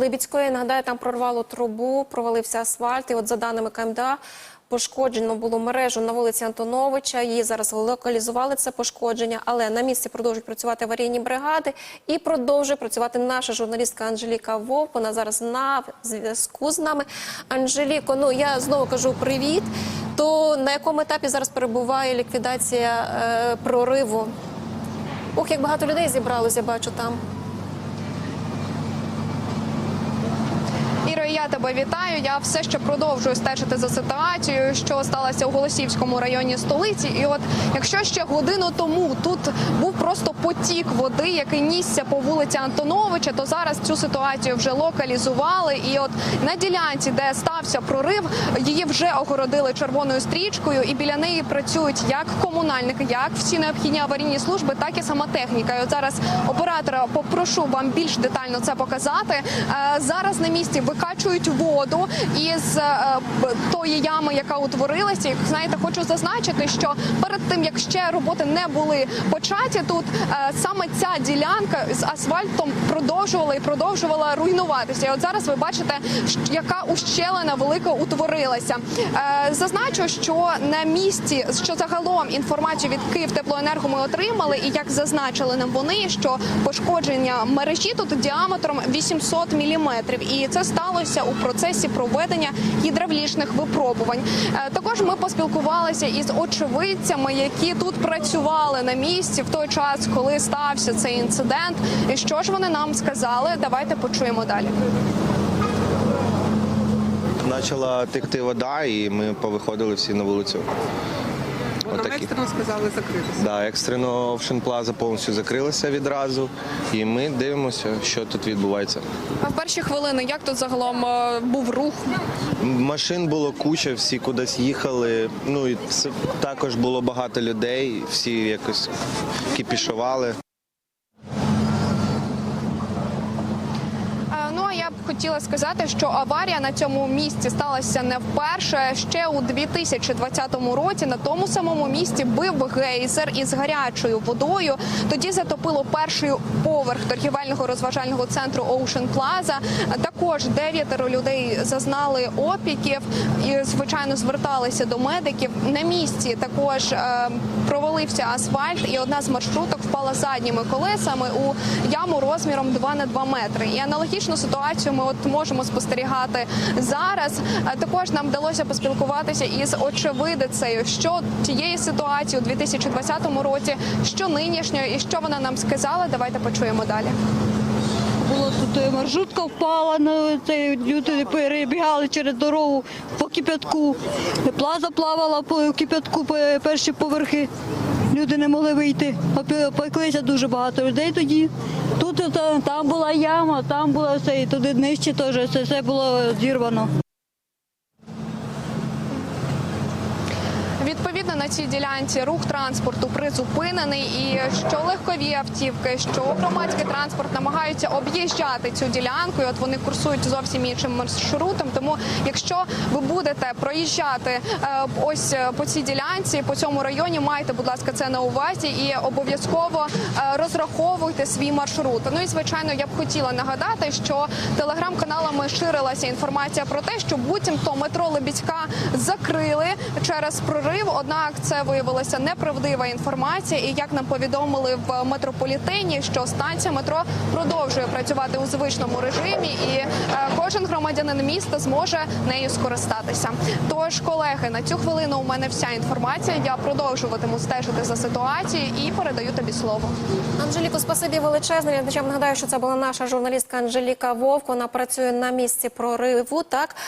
Либідської. Нагадаю, там прорвало трубу, провалився асфальт. І от за даними КМДА, пошкоджено було мережу на вулиці Антоновича. Її зараз локалізували це пошкодження, але на місці продовжують працювати аварійні бригади і продовжує працювати наша журналістка Анжеліка Вовк. Вона зараз на зв'язку з нами. Анжеліко, ну я знову кажу привіт. То на якому етапі зараз перебуває ліквідація е, прориву? Ох, як багато людей зібралося, бачу там. Іро, я тебе вітаю. Я все ще продовжую стежити за ситуацією, що сталося у Голосівському районі столиці. І от якщо ще годину тому тут був просто потік води, який нісся по вулиці Антоновича, то зараз цю ситуацію вже локалізували. І от на ділянці, де стався прорив, її вже огородили червоною стрічкою, і біля неї працюють як комунальники, як всі необхідні аварійні служби, так і сама техніка. І от зараз оператора попрошу вам більш детально це показати. Е, Зараз на місці викачують воду із е, тої ями, яка утворилася. І, знаєте, хочу зазначити, що перед тим як ще роботи не були початі, тут е, саме ця ділянка з асфальтом продовжувала і продовжувала руйнуватися. І от зараз ви бачите, яка ущелина велика утворилася. Е, Зазначу, що на місці, що загалом інформацію від Київтеплоенерго ми отримали, і як зазначили нам вони, що пошкодження мережі тут діаметром 800 міліметрів, і це сталося у процесі проведення гідравлічних випробувань. Е, Також ми поспілкувалися із очевидцями, які тут працювали на місці в той час, коли стався цей інцидент. І що ж вони нам сказали? Давайте почуємо далі. Почала текти вода, і ми повиходили всі на вулицю. Нам екстрено сказали закритися. Да, екстрено Ocean Plaza повністю закрилася відразу, і ми дивимося, що тут відбувається. А в перші хвилини як тут загалом е, був рух? Машин було куча, всі кудись їхали. Ну і це також було багато людей, всі якось кіпішували. Б хотіла сказати, що аварія на цьому місці сталася не вперше. Ще у 2020 році на тому самому місці бив гейзер із гарячою водою. Тоді затопило перший поверх торгівельного розважального центру Ocean Plaza. Також дев'ятеро людей зазнали опіків і звичайно зверталися до медиків. На місці також е, провалився асфальт, і одна з маршруток впала задніми колесами у яму розміром 2 на 2 метри. І аналогічну ситуацію ми от можемо спостерігати зараз. Е, Також нам вдалося поспілкуватися із очевидицею, що тієї ситуації у 2020 році, що нинішньої, і що вона нам сказала. Давайте почуємо далі. Було тут е, маршрутка впала, ну, це, люди перебігали через дорогу по кипятку. Плаза плавала по кипятку, по перші поверхи. Люди не могли вийти. Опі- Пеклися дуже багато людей тоді. Тут е, там була яма, там було все, і туди нижче теж це все було зірвано. Відповідно на цій ділянці рух транспорту призупинений, і що легкові автівки, що громадський транспорт намагаються об'їжджати цю ділянку. І от вони курсують зовсім іншим маршрутом. Тому, якщо ви будете проїжджати е, ось е, по цій ділянці, по цьому районі, майте, будь ласка, це на увазі і обов'язково е, розраховуйте свій маршрут. Ну і звичайно, я б хотіла нагадати, що телеграм-каналами ширилася інформація про те, що буцімто метро Лебідська закрили через прорив. Однак це виявилася неправдива інформація. І як нам повідомили в метрополітені, що станція метро продовжує працювати у звичному режимі, і е, кожен громадянин міста зможе нею скористатися. Тож, колеги, на цю хвилину у мене вся інформація. Я продовжуватиму стежити за ситуацією і передаю тобі слово. Анжеліко, спасибі величезне. Глядачам нагадаю, що це була наша журналістка Анжеліка Вовк. Вона працює на місці прориву. Так